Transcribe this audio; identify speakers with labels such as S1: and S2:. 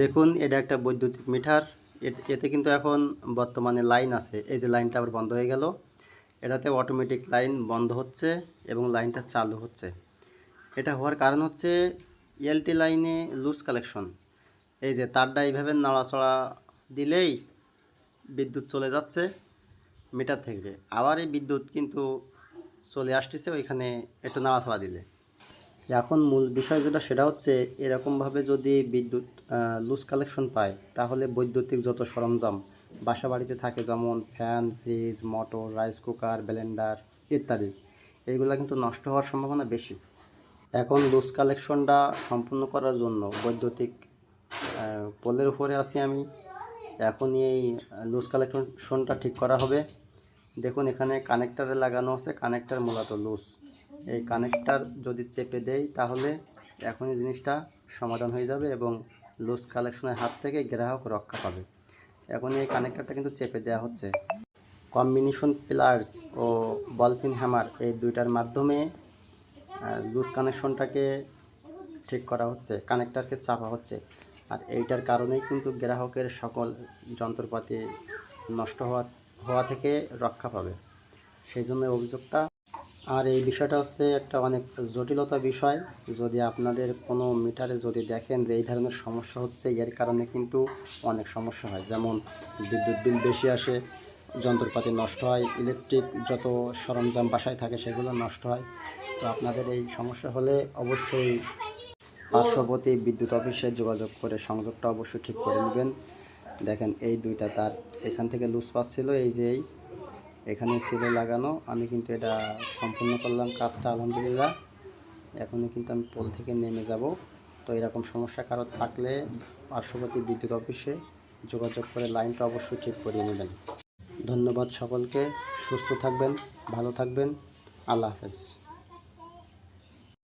S1: দেখুন, এটা একটা বৈদ্যুতিক মিটার। এতে কিন্তু এখন বর্তমানে লাইন আছে। এই যে লাইনটা আবার বন্ধ হয়ে গেল। এটাতে অটোমেটিক লাইন বন্ধ হচ্ছে এবং লাইনটা চালু হচ্ছে। এটা হওয়ার কারণ হচ্ছে এলটি লাইনে লুজ কালেকশন এই যে তারটা এইভাবে নাড়াচড়া দিলেই বিদ্যুৎ চলে যাচ্ছে মিটার থেকে। আবার এই বিদ্যুৎ কিন্তু চলে আসতেছে ওইখানে একটু নাড়াচাড়া দিলে। এখন মূল বিষয় যেটা, সেটা হচ্ছে এরকমভাবে যদি বিদ্যুৎ লুজ কালেকশন পায়, তাহলে বৈদ্যুতিক যত সরঞ্জাম বাসা বাড়িতে থাকে যেমন fan fridge motor rice cooker blender ইত্যাদি এইগুলো কিন্তু নষ্ট হওয়ার সম্ভাবনা বেশি। এখন লুজ কালেকশনটা সম্পূর্ণ করার জন্য বৈদ্যুতিক পোলের উপরে আছি আমি। এখনই এই লুজ কালেকশনটা ঠিক করা হবে। দেখুন এখানে কানেক্টারে লাগানো আছে কানেক্টার মূলত লুজ এই কানেক্টার যদি চেপে দেই তাহলে এখনই জিনিসটা সমাধান হয়ে যাবে এবং লুজ কালেকশনের হাত থেকে গ্রাহক রক্ষা পাবে। এখন এই কানেক্টারটা কিন্তু চেপে দেওয়া হচ্ছে। কম্বিনেশন প্লার্স ও বলফিন হ্যামার এই দুইটার মাধ্যমে লুজ কানেকশনটাকে ঠিক করা হচ্ছে কানেক্টারকে চাপা হচ্ছে। আর এইটার কারণেই কিন্তু গ্রাহকের সকল যন্ত্রপাতি নষ্ট হওয়া হওয়া থেকে রক্ষা পাবে। সেই জন্য অভিযোগটা আর এই বিষয়টা হচ্ছে একটা অনেক জটিলতা বিষয়। যদি আপনাদের কোনো মিটারে যদি দেখেন যে এই ধরনের সমস্যা হচ্ছে, এর কারণে কিন্তু অনেক সমস্যা হয়। যেমন বিদ্যুৎ বিল বেশি আসে, যন্ত্রপাতি নষ্ট হয়, ইলেকট্রিক যত সরঞ্জাম বাসায় থাকে সেগুলো নষ্ট হয়। তো আপনাদের এই সমস্যা হলে অবশ্যই পার্শ্ববর্তী বিদ্যুৎ অফিসে যোগাযোগ করে সংযোগটা অবশ্যই ঠিক করে নেবেন। দেখেন এই দুইটা তার এখান থেকে লুজ পাচ্ছিল এই যে এই। এখানে সিলে লাগানো। আমি কিন্তু এটা সম্পূর্ণ করলাম, কাজটা আলহামদুলিল্লাহ। এখনই কিন্তু আমি পোল থেকে নেমে যাব। তো এরকম সমস্যা কারও থাকলে পার্শ্ববর্তী বিদ্যুৎ অফিসে যোগাযোগ করে লাইনটা অবশ্যই ঠিক করিয়ে নেবেন। ধন্যবাদ সকলকে। সুস্থ থাকবেন, ভালো থাকবেন। আল্লাহ হাফেজ।